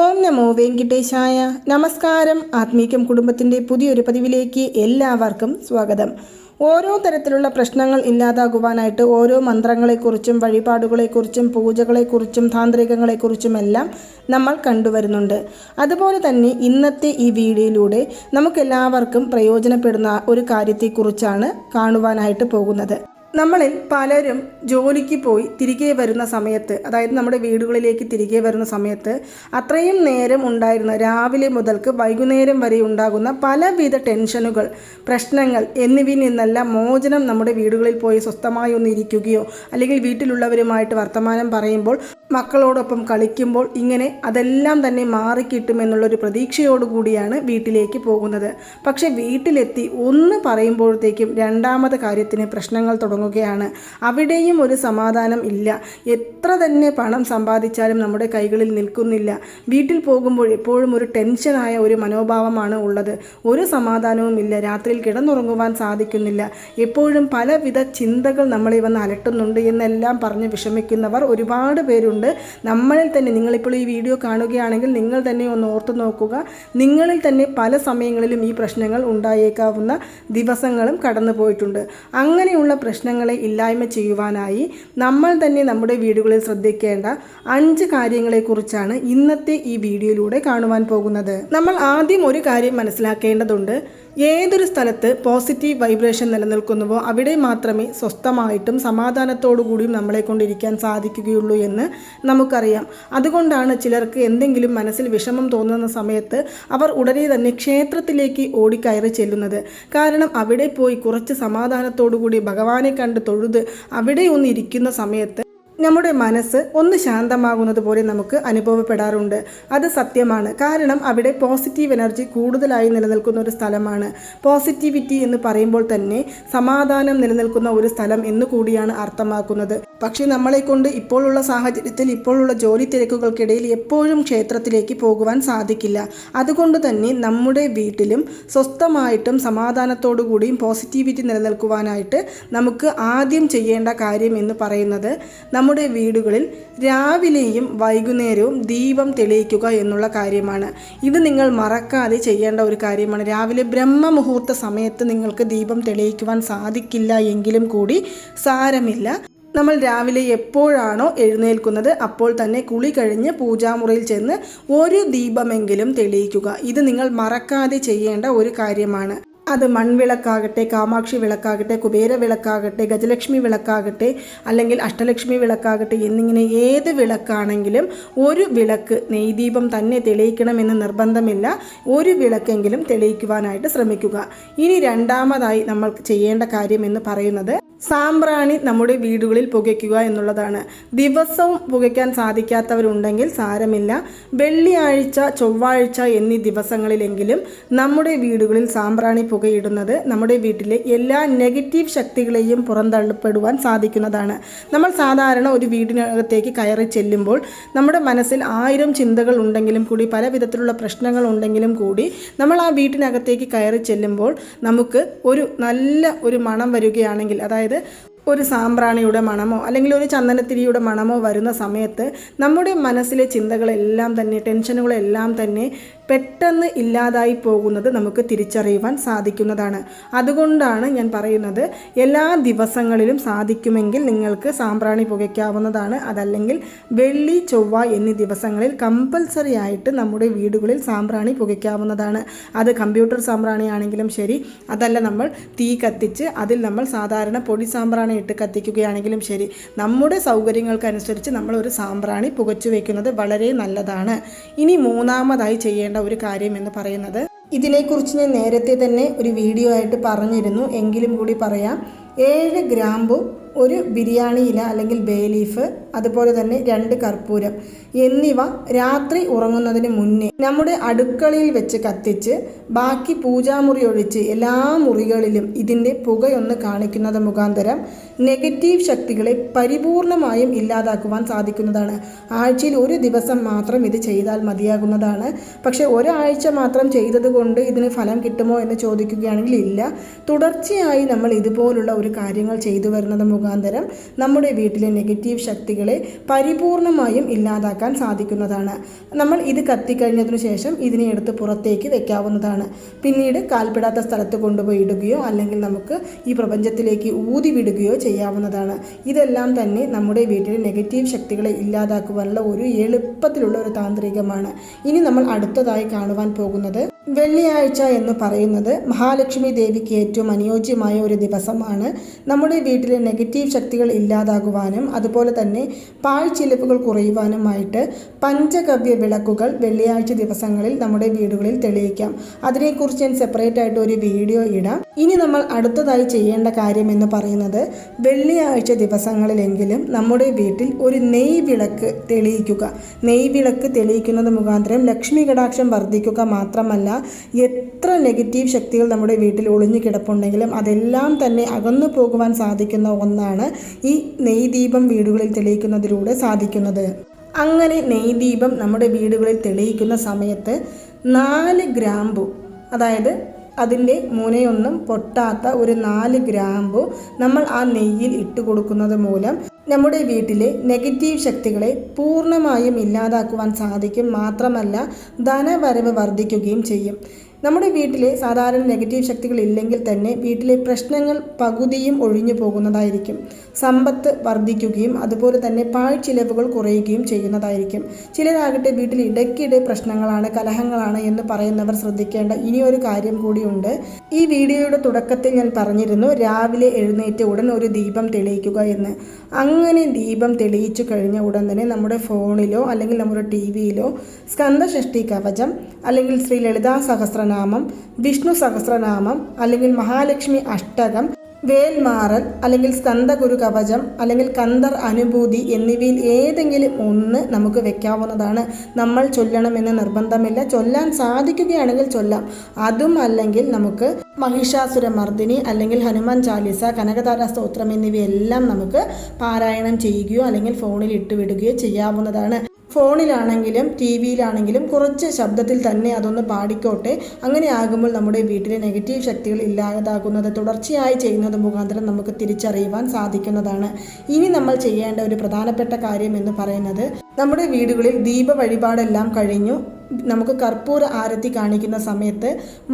ഓം നമോ വെങ്കിട്ടേശായ. നമസ്കാരം. ആത്മീകം കുടുംബത്തിന്റെ പുതിയൊരു പതിവിലേക്ക് എല്ലാവർക്കും സ്വാഗതം. ഓരോ തരത്തിലുള്ള പ്രശ്നങ്ങൾ ഇല്ലാതാകുവാനായിട്ട് ഓരോ മന്ത്രങ്ങളെക്കുറിച്ചും വഴിപാടുകളെക്കുറിച്ചും പൂജകളെക്കുറിച്ചും താന്ത്രികങ്ങളെക്കുറിച്ചുമെല്ലാം നമ്മൾ കണ്ടുവരുന്നുണ്ട്. അതുപോലെ തന്നെ ഇന്നത്തെ ഈ വീഡിയോയിലൂടെ നമുക്കെല്ലാവർക്കും പ്രയോജനപ്പെടുന്ന ഒരു കാര്യത്തെക്കുറിച്ചാണ് കാണുവാനായിട്ട് പോകുന്നത്. നമ്മളിൽ പലരും ജോലിക്ക് പോയി തിരികെ വരുന്ന സമയത്ത് അതായത് നമ്മുടെ വീടുകളിലേക്ക് തിരികെ വരുന്ന സമയത്ത് അത്രയും നേരം ഉണ്ടായിരുന്ന രാവിലെ മുതൽക്ക് വൈകുന്നേരം വരെ ഉണ്ടാകുന്ന പലവിധ ടെൻഷനുകൾ പ്രശ്നങ്ങൾ എന്നിവയിൽ നിന്നെല്ലാം മോചനം നമ്മുടെ വീടുകളിൽ പോയി സ്വസ്ഥമായി ഒന്ന് ഇരിക്കുകയോ അല്ലെങ്കിൽ വീട്ടിലുള്ളവരുമായിട്ട് വർത്തമാനം പറയുമ്പോൾ മക്കളോടൊപ്പം കളിക്കുമ്പോൾ ഇങ്ങനെ അതെല്ലാം തന്നെ മാറിക്കിട്ടുമെന്നുള്ളൊരു പ്രതീക്ഷയോടുകൂടിയാണ് വീട്ടിലേക്ക് പോകുന്നത്. പക്ഷേ വീട്ടിലെത്തി ഒന്ന് പറയുമ്പോഴത്തേക്കും രണ്ടാമത് കാര്യത്തിന് പ്രശ്നങ്ങൾ തുടങ്ങുകയാണ്. അവിടെയും ഒരു സമാധാനം ഇല്ല. എത്ര തന്നെ പണം സമ്പാദിച്ചാലും നമ്മുടെ കൈകളിൽ നിൽക്കുന്നില്ല. വീട്ടിൽ പോകുമ്പോൾ എപ്പോഴും ഒരു ടെൻഷനായ ഒരു മനോഭാവമാണ് ഉള്ളത്. ഒരു സമാധാനവും ഇല്ല. രാത്രിയിൽ കിടന്നുറങ്ങുവാൻ സാധിക്കുന്നില്ല. എപ്പോഴും പലവിധ ചിന്തകൾ നമ്മളെ വന്ന് അലട്ടുന്നുണ്ട് എന്നെല്ലാം പറഞ്ഞ് വിഷമിക്കുന്നവർ ഒരുപാട് പേരുണ്ട്. നമ്മളിൽ തന്നെ നിങ്ങളിപ്പോൾ ഈ വീഡിയോ കാണുകയാണെങ്കിൽ നിങ്ങൾ തന്നെ ഒന്ന് ഓർത്തു നോക്കുക. നിങ്ങളിൽ തന്നെ പല സമയങ്ങളിലും ഈ പ്രശ്നങ്ങൾ ഉണ്ടായേക്കാവുന്ന ദിവസങ്ങളും കടന്നു പോയിട്ടുണ്ട് അങ്ങനെയുള്ള പ്രശ്നങ്ങളെ ഇല്ലായ്മ ചെയ്യുവാനായി നമ്മൾ തന്നെ നമ്മുടെ വീടുകളിൽ ശ്രദ്ധിക്കേണ്ട അഞ്ച് കാര്യങ്ങളെക്കുറിച്ചാണ് ഇന്നത്തെ ഈ വീഡിയോയിലൂടെ കാണുവാൻ പോകുന്നത്. നമ്മൾ ആദ്യം ഒരു കാര്യം മനസ്സിലാക്കേണ്ടതുണ്ട്. ഏതൊരു സ്ഥലത്ത് പോസിറ്റീവ് വൈബ്രേഷൻ നിലനിൽക്കുന്നുവോ അവിടെ മാത്രമേ സ്വസ്ഥമായിട്ടും സമാധാനത്തോടു കൂടിയും നമ്മളെ കൊണ്ടിരിക്കാൻ സാധിക്കുകയുള്ളൂ എന്ന് നമുക്കറിയാം. അതുകൊണ്ടാണ് ചിലർക്ക് എന്തെങ്കിലും മനസ്സിൽ വിഷമം തോന്നുന്ന സമയത്ത് അവർ ഉടനെ തന്നെ ക്ഷേത്രത്തിലേക്ക് ഓടിക്കയറി ചെല്ലുന്നത്. കാരണം അവിടെ പോയി കുറച്ച് സമാധാനത്തോടു കൂടി ഭഗവാനെ കണ്ട് തൊഴുത് അവിടെ ഒന്ന് ഇരിക്കുന്ന സമയത്ത് നമ്മുടെ മനസ്സ് ഒന്ന് ശാന്തമാകുന്നത് പോലെ നമുക്ക് അനുഭവപ്പെടാറുണ്ട്. അത് സത്യമാണ്. കാരണം അവിടെ പോസിറ്റീവ് എനർജി കൂടുതലായി നിലനിൽക്കുന്ന ഒരു സ്ഥലമാണ്. പോസിറ്റിവിറ്റി എന്ന് പറയുമ്പോൾ തന്നെ സമാധാനം നിലനിൽക്കുന്ന ഒരു സ്ഥലം എന്ന് കൂടിയാണ് അർത്ഥമാക്കുന്നത്. പക്ഷേ നമ്മളെ കൊണ്ട് ഇപ്പോഴുള്ള സാഹചര്യത്തിൽ ഇപ്പോഴുള്ള ജോലി തിരക്കുകൾക്കിടയിൽ എപ്പോഴും ക്ഷേത്രത്തിലേക്ക് പോകുവാൻ സാധിക്കില്ല. അതുകൊണ്ട് തന്നെ നമ്മുടെ വീട്ടിലും സ്വസ്ഥമായിട്ടും സമാധാനത്തോടു കൂടിയും പോസിറ്റിവിറ്റി നിലനിൽക്കുവാനായിട്ട് നമുക്ക് ആദ്യം ചെയ്യേണ്ട കാര്യം എന്ന് പറയുന്നത് നമ്മുടെ വീടുകളിൽ രാവിലെയും വൈകുന്നേരവും ദീപം തെളിയിക്കുക എന്നുള്ള കാര്യമാണ്. ഇത് നിങ്ങൾ മറക്കാതെ ചെയ്യേണ്ട ഒരു കാര്യമാണ്. രാവിലെ ബ്രഹ്മമുഹൂർത്ത സമയത്ത് നിങ്ങൾക്ക് ദീപം തെളിയിക്കുവാൻ സാധിക്കില്ല എങ്കിലും കൂടി സാരമില്ല. നമ്മൾ രാവിലെ എപ്പോഴാണോ എഴുന്നേൽക്കുന്നത് അപ്പോൾ തന്നെ കുളി കഴിഞ്ഞ് പൂജാമുറിയിൽ ചെന്ന് ഒരു ദീപമെങ്കിലും തെളിയിക്കുക. ഇത് നിങ്ങൾ മറക്കാതെ ചെയ്യേണ്ട ഒരു കാര്യമാണ്. അത് മൺവിളക്കാകട്ടെ കാമാക്ഷി വിളക്കാകട്ടെ കുബേര വിളക്കാകട്ടെ ഗജലക്ഷ്മി വിളക്കാകട്ടെ അല്ലെങ്കിൽ അഷ്ടലക്ഷ്മി വിളക്കാകട്ടെ എന്നിങ്ങനെ ഏത് വിളക്കാണെങ്കിലും ഒരു വിളക്ക് നെയ്ദീപം തന്നെ തെളിയിക്കണമെന്ന് നിർബന്ധമില്ല. ഒരു വിളക്കെങ്കിലും തെളിയിക്കുവാനായിട്ട് ശ്രമിക്കുക. ഇനി രണ്ടാമതായി നമ്മൾ ചെയ്യേണ്ട കാര്യം എന്ന് പറയുന്നത് സാമ്പ്രാണി നമ്മുടെ വീടുകളിൽ പുകയ്ക്കുക എന്നുള്ളതാണ്. ദിവസവും പുകയ്ക്കാൻ സാധിക്കാത്തവരുണ്ടെങ്കിൽ സാരമില്ല. വെള്ളിയാഴ്ച ചൊവ്വാഴ്ച എന്നീ ദിവസങ്ങളിലെങ്കിലും നമ്മുടെ വീടുകളിൽ സാമ്പ്രാണി പുകയിടുന്നത് നമ്മുടെ വീട്ടിലെ എല്ലാ നെഗറ്റീവ് ശക്തികളെയും പുറന്തള്ളപ്പെടുവാൻ സാധിക്കുന്നതാണ്. നമ്മൾ സാധാരണ ഒരു വീടിനകത്തേക്ക് കയറി ചെല്ലുമ്പോൾ നമ്മുടെ മനസ്സിൽ ആയിരം ചിന്തകൾ ഉണ്ടെങ്കിലും കൂടി പല വിധത്തിലുള്ള പ്രശ്നങ്ങൾ ഉണ്ടെങ്കിലും കൂടി നമ്മൾ ആ വീട്ടിനകത്തേക്ക് കയറി ചെല്ലുമ്പോൾ നമുക്ക് ഒരു നല്ല ഒരു മണം വരികയാണെങ്കിൽ അതായത് ഒരു സാമ്പ്രാണിയുടെ മണമോ അല്ലെങ്കിൽ ഒരു ചന്ദനത്തിരിയുടെ മണമോ വരുന്ന സമയത്ത് നമ്മുടെ മനസ്സിലെ ചിന്തകളെല്ലാം തന്നെ ടെൻഷനുകളെല്ലാം തന്നെ പെട്ടെന്ന് ഇല്ലാതായി പോകുന്നത് നമുക്ക് തിരിച്ചറിയുവാൻ സാധിക്കുന്നതാണ്. അതുകൊണ്ടാണ് ഞാൻ പറയുന്നത് എല്ലാ ദിവസങ്ങളിലും സാധിക്കുമെങ്കിൽ നിങ്ങൾക്ക് സാമ്പ്രാണി പുകയ്ക്കാവുന്നതാണ്. അതല്ലെങ്കിൽ വെള്ളി ചൊവ്വ എന്നീ ദിവസങ്ങളിൽ കമ്പൽസറി ആയിട്ട് നമ്മുടെ വീടുകളിൽ സാമ്പ്രാണി പുകയ്ക്കാവുന്നതാണ്. അത് കമ്പ്യൂട്ടർ സാമ്പ്രാണി ആണെങ്കിലും ശരി അതല്ല നമ്മൾ തീ കത്തിച്ച് അതിൽ നമ്മൾ സാധാരണ പൊടി സാമ്പ്രാണി ഇട്ട് കത്തിക്കുകയാണെങ്കിലും ശരി നമ്മുടെ സൗകര്യങ്ങൾക്കനുസരിച്ച് നമ്മൾ ഒരു സാമ്പ്രാണി പുകച്ചു വയ്ക്കുന്നത് വളരെ നല്ലതാണ്. ഇനി മൂന്നാമതായി ചെയ്യേണ്ട ഒരു കാര്യം എന്ന് പറയുന്നത്. ഇതിനെക്കുറിച്ച് ഞാൻ നേരത്തെ തന്നെ ഒരു വീഡിയോ ആയിട്ട് പറഞ്ഞിരുന്നു. എങ്കിലും കൂടി പറയാം. ഏഴ് ഗ്രാമ്പു ഒരു ബിരിയാണി ഇല അല്ലെങ്കിൽ ബേ ലീഫ് അതുപോലെ തന്നെ രണ്ട് കർപ്പൂരം എന്നിവ രാത്രി ഉറങ്ങുന്നതിന് മുന്നേ നമ്മുടെ അടുക്കളയിൽ വെച്ച് കത്തിച്ച് ബാക്കി പൂജാമുറി ഒഴിച്ച് എല്ലാ മുറികളിലും ഇതിന്റെ പുകയൊന്ന് കാണിക്കുന്നത് മുഖാന്തരം നെഗറ്റീവ് ശക്തികളെ പരിപൂർണമായും ഇല്ലാതാക്കുവാൻ സാധിക്കുന്നതാണ്. ആഴ്ചയിൽ ഒരു ദിവസം മാത്രം ഇത് ചെയ്താൽ മതിയാകുന്നതാണ്. പക്ഷേ ഒരാഴ്ച മാത്രം ചെയ്തതുകൊണ്ട് ഇതിന് ഫലം കിട്ടുമോ എന്ന് ചോദിക്കുകയാണെങ്കിൽ ഇല്ല. തുടർച്ചയായി നമ്മൾ ഇതുപോലുള്ള ഒരു കാര്യങ്ങൾ ചെയ്തു വരുന്നത് മുഖാന്തരം മുഖാന്തരം നമ്മുടെ വീട്ടിലെ നെഗറ്റീവ് ശക്തികളെ പരിപൂർണമായും ഇല്ലാതാക്കാൻ സാധിക്കുന്നതാണ്. നമ്മൾ ഇത് കത്തിക്കഴിഞ്ഞതിനു ശേഷം ഇതിനെ എടുത്ത് പുറത്തേക്ക് വെക്കാവുന്നതാണ്. പിന്നീട് കാൽപ്പെടാത്ത സ്ഥലത്ത് കൊണ്ടുപോയി ഇടുകയോ അല്ലെങ്കിൽ നമുക്ക് ഈ പ്രപഞ്ചത്തിലേക്ക് ഊതി വിടുകയോ ചെയ്യാവുന്നതാണ്. ഇതെല്ലാം തന്നെ നമ്മുടെ വീട്ടിലെ നെഗറ്റീവ് ശക്തികളെ ഇല്ലാതാക്കുവാനുള്ള ഒരു എളുപ്പത്തിലുള്ള ഒരു താന്ത്രികമാണ്. ഇനി നമ്മൾ അടുത്തതായി കാണുവാൻ പോകുന്നത് വെള്ളിയാഴ്ച എന്ന് പറയുന്നത് മഹാലക്ഷ്മി ദേവിക്ക് ഏറ്റവും അനുയോജ്യമായ ഒരു ദിവസമാണ്. നമ്മുടെ വീട്ടിലെ നെഗറ്റീവ് ശക്തികൾ ഇല്ലാതാകുവാനും അതുപോലെ തന്നെ പാഴ്ചിലവുകൾ കുറയുവാനുമായിട്ട് പഞ്ചഗവ്യ വിളക്കുകൾ വെള്ളിയാഴ്ച ദിവസങ്ങളിൽ നമ്മുടെ വീടുകളിൽ തെളിയിക്കാം. അതിനെക്കുറിച്ച് ഞാൻ സെപ്പറേറ്റ് ആയിട്ട് ഒരു വീഡിയോ ഇടാം. ഇനി നമ്മൾ അടുത്തതായി ചെയ്യേണ്ട കാര്യം എന്ന് പറയുന്നത് വെള്ളിയാഴ്ച ദിവസങ്ങളിലെങ്കിലും നമ്മുടെ വീട്ടിൽ ഒരു നെയ് വിളക്ക് തെളിയിക്കുക. നെയ് വിളക്ക് തെളിയിക്കുന്നത് മുഖാന്തരം ലക്ഷ്മി കടാക്ഷം വർദ്ധിക്കുക മാത്രമല്ല എത്ര നെഗറ്റീവ് ശക്തികൾ നമ്മുടെ വീട്ടിൽ ഒളിഞ്ഞു കിടപ്പുണ്ടെങ്കിലും അതെല്ലാം തന്നെ അകന്നു പോകുവാൻ സാധിക്കുന്ന ഒന്നാണ് ഈ നെയ് ദീപം വീടുകളിൽ തെളിയിക്കുന്നതിലൂടെ സാധിക്കുന്നത്. അങ്ങനെ നെയ് ദീപം നമ്മുടെ വീടുകളിൽ തെളിയിക്കുന്ന സമയത്ത് നാല് ഗ്രാമ്പു അതായത് അതിന്റെ മുനയൊന്നും പൊട്ടാത്ത ഒരു നാല് ഗ്രാമ്പു നമ്മൾ ആ നെയ്യിൽ ഇട്ട് കൊടുക്കുന്നത് മൂലം നമ്മുടെ വീട്ടിലെ നെഗറ്റീവ് ശക്തികളെ പൂർണമായും ഇല്ലാതാക്കുവാൻ സാധിക്കും മാത്രമല്ല ധനവരവ് വർദ്ധിക്കുകയും ചെയ്യും. നമ്മുടെ വീട്ടിലെ സാധാരണ നെഗറ്റീവ് ശക്തികൾ ഇല്ലെങ്കിൽ തന്നെ വീട്ടിലെ പ്രശ്നങ്ങൾ പകുതിയും ഒഴിഞ്ഞു പോകുന്നതായിരിക്കും. സമ്പത്ത് വർദ്ധിക്കുകയും അതുപോലെ തന്നെ പാഴ് ചിലവുകൾ കുറയുകയും ചെയ്യുന്നതായിരിക്കും. ചിലരാകട്ടെ വീട്ടിൽ ഇടയ്ക്കിടെ പ്രശ്നങ്ങളാണ് കലഹങ്ങളാണ് എന്ന് പറയുന്നവർ ശ്രദ്ധിക്കേണ്ട ഇനിയൊരു കാര്യം കൂടിയുണ്ട്. ഈ വീഡിയോയുടെ തുടക്കത്തിൽ ഞാൻ പറഞ്ഞിരുന്നു രാവിലെ എഴുന്നേറ്റ് ഉടൻ ഒരു ദീപം തെളിയിക്കുക എന്ന്. അങ്ങനെ ദീപം തെളിയിച്ചു കഴിഞ്ഞ ഉടൻ തന്നെ നമ്മുടെ ഫോണിലോ അല്ലെങ്കിൽ നമ്മുടെ ടി വിയിലോ കവചം അല്ലെങ്കിൽ ശ്രീ ലളിതാ സഹസ്രനാമം വിഷ്ണു സഹസ്രനാമം അല്ലെങ്കിൽ മഹാലക്ഷ്മി അഷ്ടകം വേൽമാറൽ അല്ലെങ്കിൽ സ്കന്ദഗുരു കവചം അല്ലെങ്കിൽ കന്ദർ അനുഭൂതി എന്നിവയിൽ ഏതെങ്കിലും ഒന്ന് നമുക്ക് വെക്കാവുന്നതാണ്. നമ്മൾ ചൊല്ലണമെന്ന് നിർബന്ധമില്ല. ചൊല്ലാൻ സാധിക്കുകയാണെങ്കിൽ ചൊല്ലാം. അതും അല്ലെങ്കിൽ നമുക്ക് മഹിഷാസുരമർദ്ദിനി അല്ലെങ്കിൽ ഹനുമാൻ ചാലിസ കനകതാര സ്തോത്രം എന്നിവയെല്ലാം നമുക്ക് പാരായണം ചെയ്യുകയോ അല്ലെങ്കിൽ ഫോണിൽ ഇട്ടുവിടുകയോ ചെയ്യാവുന്നതാണ്. ഫോണിലാണെങ്കിലും ടി വിയിലാണെങ്കിലും കുറച്ച് ശബ്ദത്തിൽ തന്നെ അതൊന്ന് പാടിക്കോട്ടെ. അങ്ങനെ ആകുമ്പോൾ നമ്മുടെ വീട്ടിലെ നെഗറ്റീവ് ശക്തികൾ ഇല്ലാതാകുന്നത് തുടർച്ചയായി ചെയ്യുന്നത് മുഖാന്തരം നമുക്ക് തിരിച്ചറിയുവാൻ സാധിക്കുന്നതാണ്. ഇനി നമ്മൾ ചെയ്യേണ്ട ഒരു പ്രധാനപ്പെട്ട കാര്യം എന്ന് പറയുന്നത് നമ്മുടെ വീടുകളിൽ ദീപ വഴിപാടെല്ലാം കഴിഞ്ഞു. നമുക്ക് കർപ്പൂര ആരത്തി കാണിക്കുന്ന സമയത്ത്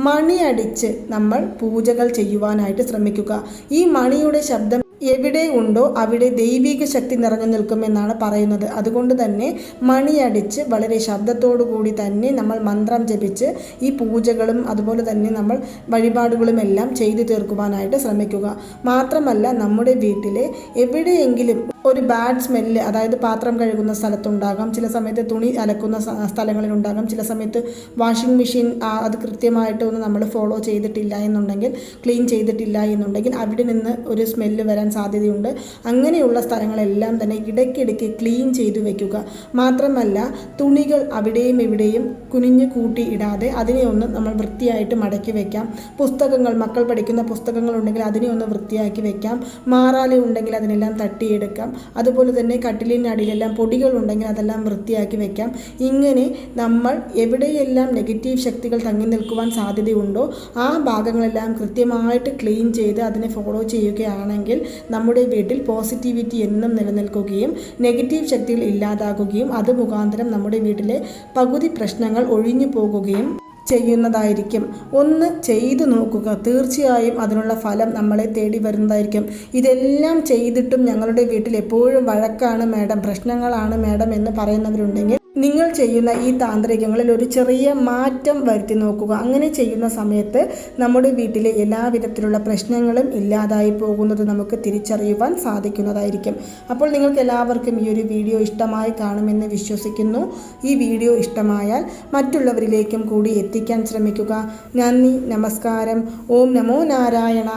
മണിയടിച്ച് നമ്മൾ പൂജകൾ ചെയ്യുവാനായിട്ട് ശ്രമിക്കുക. ഈ മണിയുടെ ശബ്ദം എവിടെ ഉണ്ടോ അവിടെ ദൈവിക ശക്തി നിറഞ്ഞു നിൽക്കുമെന്നാണ് പറയുന്നത്. അതുകൊണ്ട് തന്നെ മണിയടിച്ച് വളരെ ശബ്ദത്തോടു കൂടി തന്നെ നമ്മൾ മന്ത്രം ജപിച്ച് ഈ പൂജകളും അതുപോലെ തന്നെ നമ്മൾ വഴിപാടുകളും എല്ലാം ചെയ്തു തീർക്കുവാനായിട്ട് ശ്രമിക്കുക. മാത്രമല്ല നമ്മുടെ വീട്ടിലെ എവിടെയെങ്കിലും ഒരു ബാഡ് സ്മെല്ല് അതായത് പാത്രം കഴുകുന്ന സ്ഥലത്തുണ്ടാകാം ചില സമയത്ത് തുണി അലക്കുന്ന സ്ഥലങ്ങളിലുണ്ടാകാം ചില സമയത്ത് വാഷിംഗ് മെഷീൻ അത് കൃത്യമായിട്ടൊന്നും നമ്മൾ ഫോളോ ചെയ്തിട്ടില്ല എന്നുണ്ടെങ്കിൽ ക്ലീൻ ചെയ്തിട്ടില്ല എന്നുണ്ടെങ്കിൽ അവിടെ നിന്ന് ഒരു സ്മെല്ല് വരാൻ സാധ്യതയുണ്ട്. അങ്ങനെയുള്ള സ്ഥലങ്ങളെല്ലാം തന്നെ ഇടയ്ക്കിടയ്ക്ക് ക്ലീൻ ചെയ്തു വെക്കുക. മാത്രമല്ല തുണികൾ അവിടെയും ഇവിടെയും കുനിഞ്ഞു കൂട്ടി ഇടാതെ അതിനെ ഒന്ന് നമ്മൾ വൃത്തിയായിട്ട് മടക്കി വെക്കാം. പുസ്തകങ്ങൾ മക്കൾ പഠിക്കുന്ന പുസ്തകങ്ങൾ ഉണ്ടെങ്കിൽ അതിനെ ഒന്ന് വൃത്തിയാക്കി വെക്കാം. മാറാലി ഉണ്ടെങ്കിൽ അതിനെല്ലാം തട്ടിയെടുക്കാം. അതുപോലെ തന്നെ കട്ടിലിന്റെ പൊടികൾ ഉണ്ടെങ്കിൽ അതെല്ലാം വൃത്തിയാക്കി വെക്കാം. ഇങ്ങനെ നമ്മൾ എവിടെയെല്ലാം നെഗറ്റീവ് ശക്തികൾ തങ്ങി നിൽക്കുവാൻ സാധ്യതയുണ്ടോ ആ ഭാഗങ്ങളെല്ലാം കൃത്യമായിട്ട് ക്ലീൻ ചെയ്ത് അതിനെ ഫോളോ ചെയ്യുകയാണെങ്കിൽ നമ്മുടെ വീട്ടിൽ പോസിറ്റിവിറ്റി എന്നും നിലനിൽക്കുകയും നെഗറ്റീവ് ശക്തികൾ ഇല്ലാതാകുകയും അത് മുഖാന്തരം നമ്മുടെ വീട്ടിലെ പകുതി പ്രശ്നങ്ങൾ ഒഴിഞ്ഞു പോകുകയും ചെയ്യുന്നതായിരിക്കും. ഒന്ന് ചെയ്തു നോക്കുക. തീർച്ചയായും അതിനുള്ള ഫലം നമ്മളെ തേടി വരുന്നതായിരിക്കും. ഇതെല്ലാം ചെയ്തിട്ടും ഞങ്ങളുടെ വീട്ടിൽ എപ്പോഴും വഴക്കാണ് മാഡം പ്രശ്നങ്ങളാണ് മാഡം എന്ന് പറയുന്നവരുണ്ടെങ്കിൽ നിങ്ങൾ ചെയ്യുന്ന ഈ താന്ത്രികങ്ങളിൽ ഒരു ചെറിയ മാറ്റം വരുത്തി നോക്കുക. അങ്ങനെ ചെയ്യുന്ന സമയത്ത് നമ്മുടെ വീട്ടിലെ എല്ലാവിധത്തിലുള്ള പ്രശ്നങ്ങളും ഇല്ലാതായി പോകുന്നത് നമുക്ക് തിരിച്ചറിയുവാൻ സാധിക്കുന്നതായിരിക്കും. അപ്പോൾ നിങ്ങൾക്ക് എല്ലാവർക്കും ഈ ഒരു വീഡിയോ ഇഷ്ടമായി കാണുമെന്ന് വിശ്വസിക്കുന്നു. ഈ വീഡിയോ ഇഷ്ടമായാൽ മറ്റുള്ളവരിലേക്കും കൂടി എത്തിക്കാൻ ശ്രമിക്കുക. നന്ദി നമസ്കാരം. ഓം നമോ നാരായണ.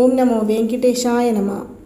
ഓം നമോ വെങ്കിട്ടേശായ നമ.